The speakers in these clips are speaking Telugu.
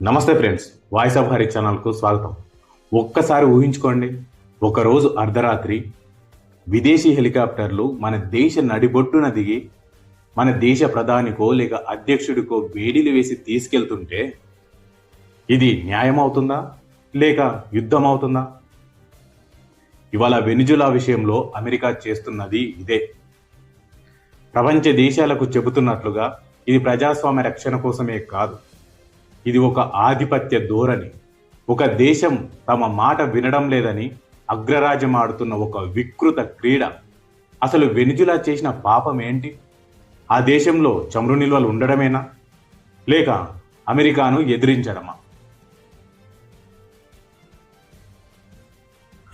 నమస్తే ఫ్రెండ్స్ వాయిస్ ఆఫ్ హరి ఛానల్కు స్వాగతం. ఒక్కసారి ఊహించుకోండి ఒకరోజు అర్ధరాత్రి విదేశీ హెలికాప్టర్లు మన దేశ నడిబొట్టున దిగి మన దేశ ప్రధానికో లేక అధ్యక్షుడికో వేడిలు వేసి తీసుకెళ్తుంటే ఇది న్యాయం అవుతుందా లేక యుద్ధం అవుతుందా ఇవాళ వెనుజులా విషయంలో అమెరికా చేస్తున్నది ఇదే. ప్రపంచ దేశాలకు చెబుతున్నట్లుగా ఇది ప్రజాస్వామ్య రక్షణ కోసమే కాదు. ఇది ఒక ఆధిపత్య ధోరణి. ఒక దేశం తమ మాట వినడం లేదని అగ్రరాజ్యం ఆడుతున్న ఒక వికృత క్రీడ. అసలు వెనిజులా చేసిన పాపం ఏంటి? ఆ దేశంలో చమురు నిల్వలు ఉండడమేనా? లేక అమెరికాను ఎదిరించడమా?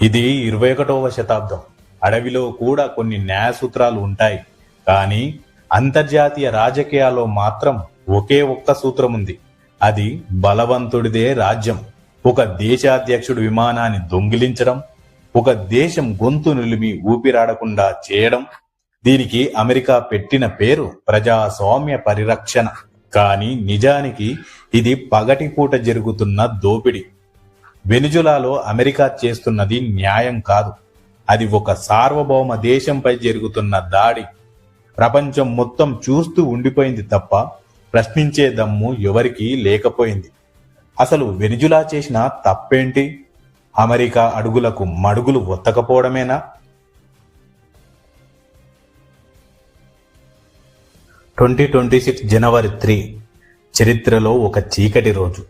ఇది ఇరవై ఒకటవ శతాబ్దం. అడవిలో కూడా కొన్ని న్యాయ సూత్రాలు ఉంటాయి. కానీ అంతర్జాతీయ రాజకీయాల్లో మాత్రం ఒకే ఒక్క సూత్రం ఉంది. అది బలవంతుడిదే రాజ్యం. ఒక దేశాధ్యక్షుడు విమానాన్ని దొంగిలించడం ఒక దేశం గొంతు నిలిమి ఊపిరాడకుండా చేయడం దీనికి అమెరికా పెట్టిన పేరు ప్రజాస్వామ్య పరిరక్షణ. కానీ నిజానికి ఇది పగటిపూట జరుగుతున్న దోపిడీ. వెనిజులాలో అమెరికా చేస్తున్నది న్యాయం కాదు. అది ఒక సార్వభౌమ దేశంపై జరుగుతున్న దాడి. ప్రపంచం మొత్తం చూస్తూ ఉండిపోయింది తప్ప ప్రశ్నించే దమ్ము ఎవరికీ లేకపోయింది. అసలు వెనిజులా చేసిన తప్పేంటి? అమెరికా అడుగులకు మడుగులు ఒత్తకపోవడమేనా? Twenty twenty six January three చరిత్రలో ఒక చీకటి రోజు.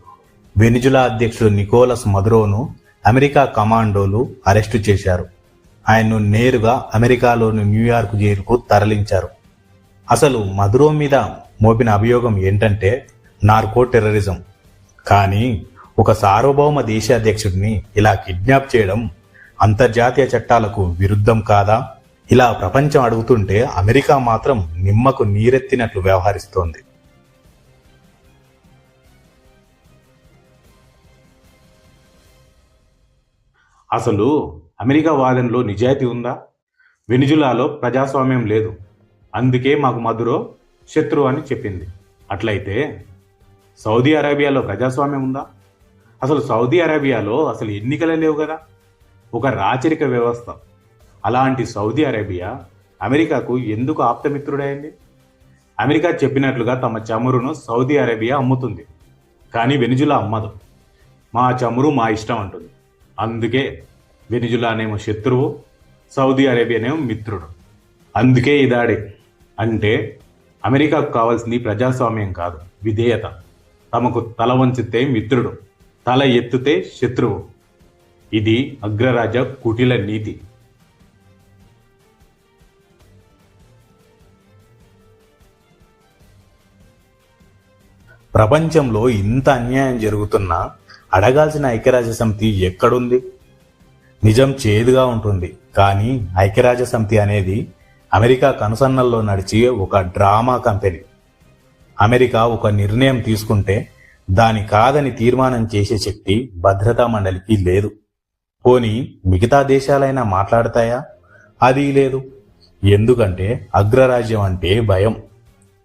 వెనిజులా అధ్యక్షుడు నికోలస్ మదురోను అమెరికా కమాండోలు అరెస్టు చేశారు. ఆయన్ను నేరుగా అమెరికాలోని న్యూయార్క్ జైలుకు తరలించారు. అసలు మదురో మీద మోపిన అభియోగం ఏంటంటే నార్కో టెర్రరిజం. కానీ ఒక సార్వభౌమ దేశాధ్యక్షుడిని ఇలా కిడ్నాప్ చేయడం అంతర్జాతీయ చట్టాలకు విరుద్ధం కాదా? ఇలా ప్రపంచం అడుగుతుంటే అమెరికా మాత్రం నిమ్మకు నీరెత్తినట్లు వ్యవహరిస్తోంది. అసలు అమెరికా వాదనలో నిజాయితీ ఉందా? వెనిజులాలో ప్రజాస్వామ్యం లేదు. అందుకే మాకు మధురో శత్రువు అని చెప్పింది. అట్లయితే సౌదీ అరేబియాలో ప్రజాస్వామ్యం ఉందా? అసలు సౌదీ అరేబియాలో అసలు ఎన్నికలే లేవు కదా. ఒక రాచరిక వ్యవస్థ. అలాంటి సౌదీ అరేబియా అమెరికాకు ఎందుకు ఆప్తమిత్రుడైంది? అమెరికా చెప్పినట్లుగా తమ చమురును సౌదీ అరేబియా అమ్ముతుంది. కానీ వెనుజులా అమ్మదు. మా చమురు మా ఇష్టం అంటుంది. అందుకే వెనుజులానేమో శత్రువు సౌదీ అరేబియానేమో మిత్రుడు. అందుకే ఈ దాడి. అంటే అమెరికాకు కావాల్సింది ప్రజాస్వామ్యం కాదు విధేయత. తమకు తల వంచితే మిత్రుడు తల ఎత్తుతే శత్రువు. ఇది అగ్రరాజ కుటిల నీతి. ప్రపంచంలో ఇంత అన్యాయం జరుగుతున్నా అడగాల్సిన ఐక్యరాజ్య సమితి ఎక్కడుంది? నిజం చేదుగా ఉంటుంది కానీ ఐక్యరాజ్య సమితి అనేది అమెరికా కనుసన్నల్లో నడిచి ఒక డ్రామా కంపెనీ. అమెరికా ఒక నిర్ణయం తీసుకుంటే దాని కాదని తీర్మానం చేసే శక్తి భద్రతా మండలికి లేదు. పోని మిగతా దేశాలైనా మాట్లాడతాయా? అది లేదు. ఎందుకంటే అగ్రరాజ్యం అంటే భయం.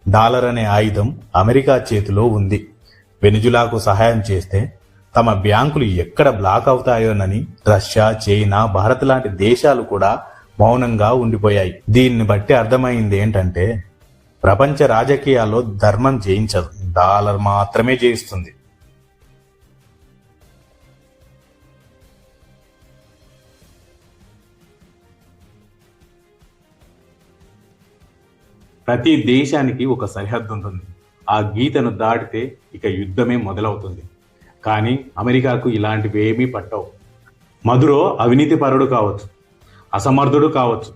డాలర్ అనే ఆయుధం అమెరికా చేతిలో ఉంది. వెనిజులాకు సహాయం చేస్తే తమ బ్యాంకులు ఎక్కడ బ్లాక్ అవుతాయోనని రష్యా చైనా భారత్ లాంటి దేశాలు కూడా మౌనంగా ఉండిపోయాయి. దీన్ని బట్టి అర్థమైంది ఏంటంటే ప్రపంచ రాజకీయాల్లో ధర్మం జయించదు. డాలర్ మాత్రమే జయిస్తుంది. ప్రతి దేశానికి ఒక సరిహద్దు ఉంటుంది. ఆ గీతను దాటితే ఇక యుద్ధమే మొదలవుతుంది. కానీ అమెరికాకు ఇలాంటివి ఏమీ పట్టవు. మధురో అవినీతి పరుడు కావచ్చు. అసమర్థుడు కావచ్చు.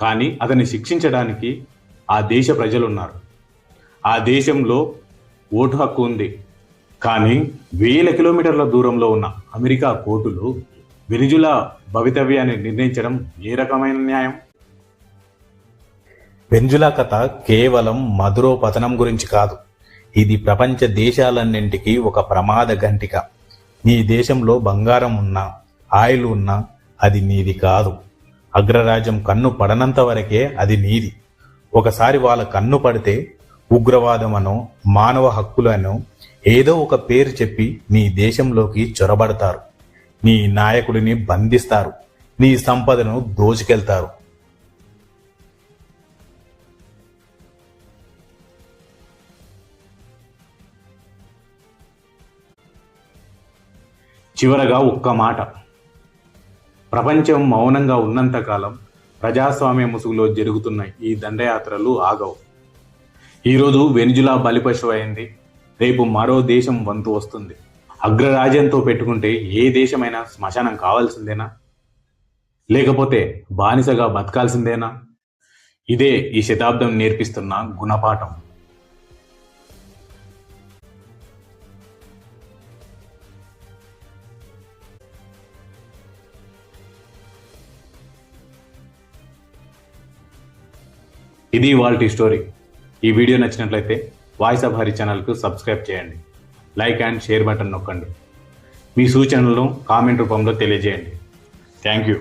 కానీ అతన్ని శిక్షించడానికి ఆ దేశ ప్రజలు ఉన్నారు ఆ దేశంలో ఓటు హక్కు ఉంది. కానీ వేల కిలోమీటర్ల దూరంలో ఉన్న అమెరికా కోర్టులు వెనిజుల భవితవ్యాన్ని నిర్ణయించడం ఏ రకమైన న్యాయం? వెంజులా కథ కేవలం మధురో పతనం గురించి కాదు. ఇది ప్రపంచ దేశాలన్నింటికీ ఒక ప్రమాద గంటిక. నీ దేశంలో బంగారం ఉన్నా ఆయిల్ ఉన్నా అది నీది కాదు. అగ్రరాజ్యం కన్ను పడనంత వరకే అది నీది. ఒకసారి వాళ్ళ కన్ను పడితే ఉగ్రవాదమనో మానవ హక్కులనో ఏదో ఒక పేరు చెప్పి నీ దేశంలోకి చొరబడతారు. నీ నాయకుడిని బంధిస్తారు. నీ సంపదను దోచుకెళ్తారు. చివరగా ఒక్క మాట. ప్రపంచం మౌనంగా ఉన్నంతకాలం ప్రజాస్వామ్య ముసుగులో జరుగుతున్న ఈ దండయాత్రలు ఆగవు. ఈరోజు వెనుజులా బలిపశువు అయింది రేపు మరో దేశం వంతు వస్తుంది. అగ్రరాజ్యంతో పెట్టుకుంటే ఏ దేశమైనా శ్మశానం కావాల్సిందేనా? లేకపోతే బానిసగా బతకాల్సిందేనా? ఇదే ఈ శతాబ్దం నేర్పిస్తున్న గుణపాఠం. ఇది వాళ్ళ స్టోరీ ఈ వీడియో నచ్చినట్లయితే వాయిస్ ఆఫ్ హరి ఛానల్కు సబ్స్క్రైబ్ చేయండి. లైక్ అండ్ షేర్ బటన్ నొక్కండి. మీ సూచనలను కామెంట్ రూపంలో తెలియజేయండి. Thank you